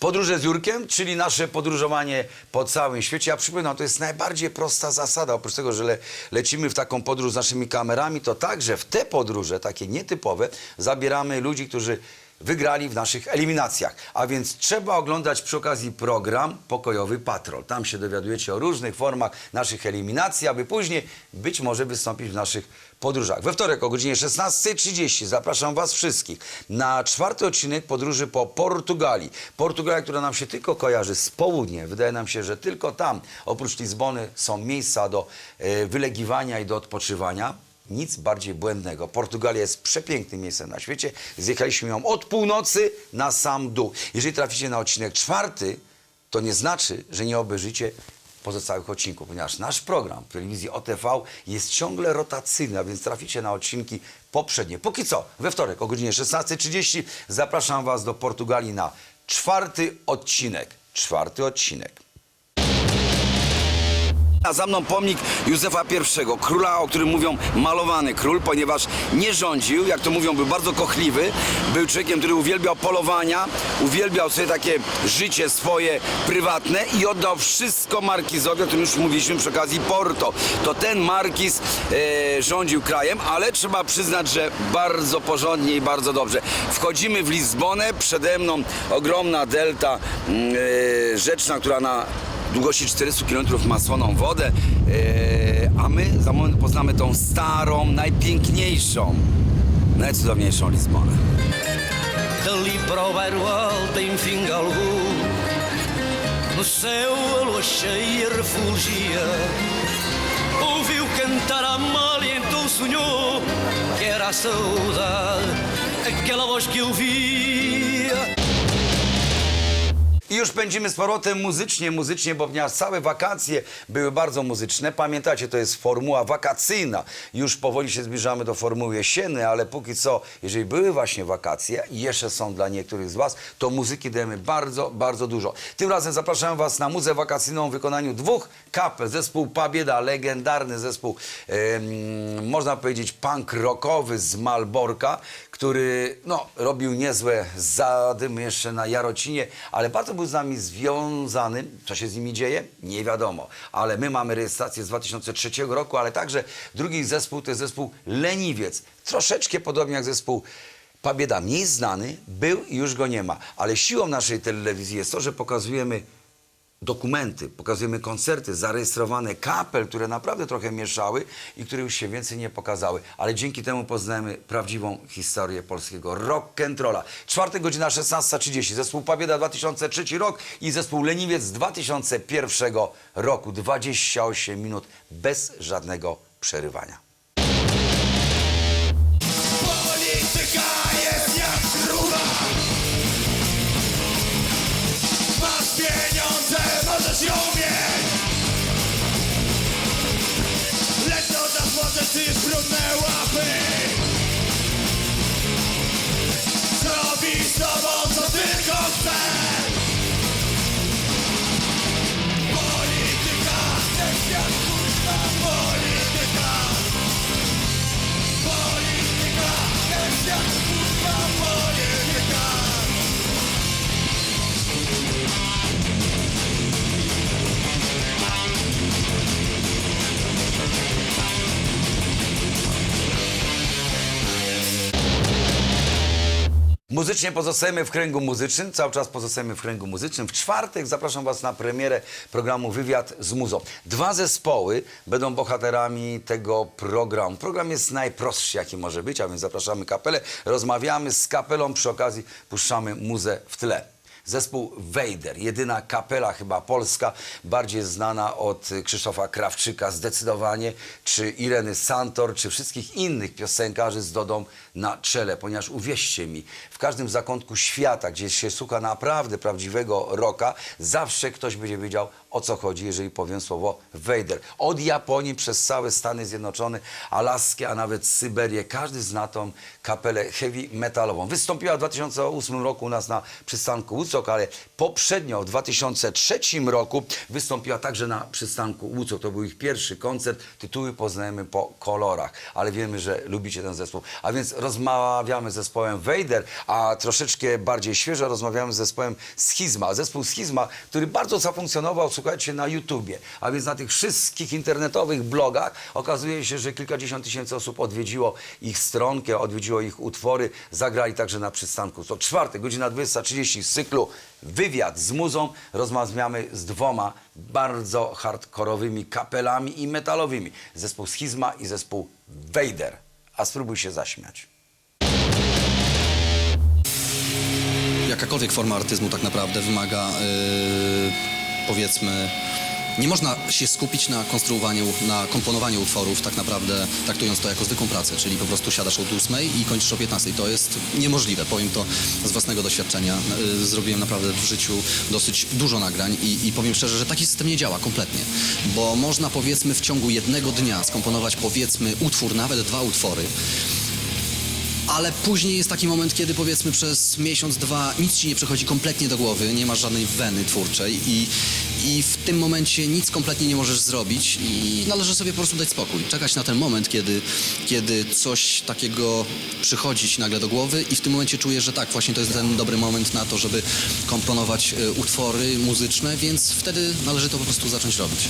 Podróże z Jurkiem, czyli nasze podróżowanie po całym świecie. Ja przypominam, to jest najbardziej prosta zasada. Oprócz tego, że le, lecimy w taką podróż z naszymi kamerami, to także w te podróże, takie nietypowe, zabieramy ludzi, którzy wygrali w naszych eliminacjach. A więc trzeba oglądać przy okazji program Pokojowy Patrol. Tam się dowiadujecie o różnych formach naszych eliminacji, aby później być może wystąpić w naszych podróżach. We wtorek o godzinie 16.30 zapraszam Was wszystkich na czwarty odcinek podróży po Portugalii. Portugalia, która nam się tylko kojarzy z południem. Wydaje nam się, że tylko tam, oprócz Lizbony, są miejsca do e, wylegiwania i do odpoczywania. Nic bardziej błędnego. Portugalia jest przepięknym miejscem na świecie. Zjechaliśmy ją od północy na sam dół. Jeżeli traficie na odcinek czwarty, to nie znaczy, że nie obejrzycie pozostałych odcinków, ponieważ nasz program w telewizji OTV jest ciągle rotacyjny, a więc traficie na odcinki poprzednie. Póki co, we wtorek o godzinie 16.30 zapraszam Was do Portugalii na czwarty odcinek. Czwarty odcinek. A za mną pomnik Józefa I, króla, o którym mówią malowany król, ponieważ nie rządził, jak to mówią, był bardzo kochliwy. Był człowiekiem, który uwielbiał polowania, uwielbiał sobie takie życie swoje prywatne i oddał wszystko markizowi, o którym już mówiliśmy przy okazji Porto. To ten markiz e, rządził krajem, ale trzeba przyznać, że bardzo porządnie i bardzo dobrze. Wchodzimy w Lizbonę, przede mną ogromna delta mm, e, rzeczna, która na długości 400 km ma słoną wodę, a my za moment poznamy tą starą, najpiękniejszą, najcudowniejszą Lizbonę. Dali para o bairro alto em fim algum No céu a lua cheia refulgia Ouviu cantar a Amália então sonhou Que era a saudade Aquela voz que eu via I już pędzimy z powrotem muzycznie, muzycznie, bo ponieważ całe wakacje były bardzo muzyczne. Pamiętacie, to jest formuła wakacyjna. Już powoli się zbliżamy do formuły jesiennej, ale póki co, jeżeli były właśnie wakacje i jeszcze są dla niektórych z Was, to muzyki dajemy bardzo, bardzo dużo. Tym razem zapraszam Was na muzę wakacyjną w wykonaniu dwóch kapel. Zespół Pabieda, legendarny zespół, można powiedzieć punk rockowy z Malborka, który no, robił niezłe zadymy jeszcze na Jarocinie, ale bardzo był z nami związany. Co się z nimi dzieje? Nie wiadomo. Ale my mamy rejestrację z 2003 roku, ale także drugi zespół to jest zespół Leniwiec. Troszeczkę podobnie jak zespół Pabieda. Mniej znany, był i już go nie ma. Ale siłą naszej telewizji jest to, że pokazujemy dokumenty, pokazujemy koncerty zarejestrowane kapel, które naprawdę trochę mieszały i które już się więcej nie pokazały. Ale dzięki temu poznajemy prawdziwą historię polskiego rock'n'rolla. Czwartek, godzina 16.30. Zespół Pabieda 2003 rok i zespół Leniwiec z 2001 roku. 28 minut bez żadnego przerywania. Zrobi z tobą co tylko chce Muzycznie pozostajemy w kręgu muzycznym, cały czas pozostajemy w kręgu muzycznym. W czwartek zapraszam Was na premierę programu Wywiad z Muzą. Dwa zespoły będą bohaterami tego programu. Program jest najprostszy, jaki może być, a więc zapraszamy kapelę, rozmawiamy z kapelą, przy okazji puszczamy muzę w tle. Zespół Wejder, jedyna kapela chyba polska, bardziej znana od Krzysztofa Krawczyka zdecydowanie, czy Ireny Santor, czy wszystkich innych piosenkarzy z Dodą na czele, ponieważ uwierzcie mi, w każdym zakątku świata, gdzie się słucha naprawdę prawdziwego rocka, zawsze ktoś będzie wiedział o co chodzi, jeżeli powiem słowo Vader. Od Japonii przez całe Stany Zjednoczone, Alaskę, a nawet Syberię. Każdy zna tą kapelę heavy metalową. Wystąpiła w 2008 roku u nas na przystanku Łucok, ale poprzednio w 2003 roku wystąpiła także na przystanku Łucok. To był ich pierwszy koncert. Tytuły poznajemy po kolorach, ale wiemy, że lubicie ten zespół. A więc rozmawiamy z zespołem Vader, a troszeczkę bardziej świeżo rozmawiamy z zespołem Schizma. Zespół Schizma, który bardzo zafunkcjonował, słuchajcie, na YouTubie. A więc na tych wszystkich internetowych blogach okazuje się, że kilkadziesiąt tysięcy osób odwiedziło ich stronkę, odwiedziło ich utwory, zagrali także na przystanku. To czwartek, godzina 20.30 z cyklu Wywiad z muzą. Rozmawiamy z dwoma bardzo hardkorowymi kapelami i metalowymi. Zespół Schizma i zespół Vader. A spróbuj się zaśmiać. jakakolwiek forma artyzmu tak naprawdę wymaga, yy, powiedzmy, nie można się skupić na konstruowaniu, na komponowaniu utworów, tak naprawdę traktując to jako zwykłą pracę, czyli po prostu siadasz od 8 i kończysz o 15. To jest niemożliwe, powiem to z własnego doświadczenia. Yy, zrobiłem naprawdę w życiu dosyć dużo nagrań i, i powiem szczerze, że taki system nie działa kompletnie, bo można powiedzmy w ciągu jednego dnia skomponować powiedzmy utwór, nawet dwa utwory, ale później jest taki moment, kiedy powiedzmy przez miesiąc, dwa nic ci nie przychodzi kompletnie do głowy, nie masz żadnej weny twórczej i, i w tym momencie nic kompletnie nie możesz zrobić i należy sobie po prostu dać spokój. Czekać na ten moment, kiedy, kiedy coś takiego przychodzi ci nagle do głowy i w tym momencie czujesz, że tak, właśnie to jest ten dobry moment na to, żeby komponować e, utwory muzyczne, więc wtedy należy to po prostu zacząć robić.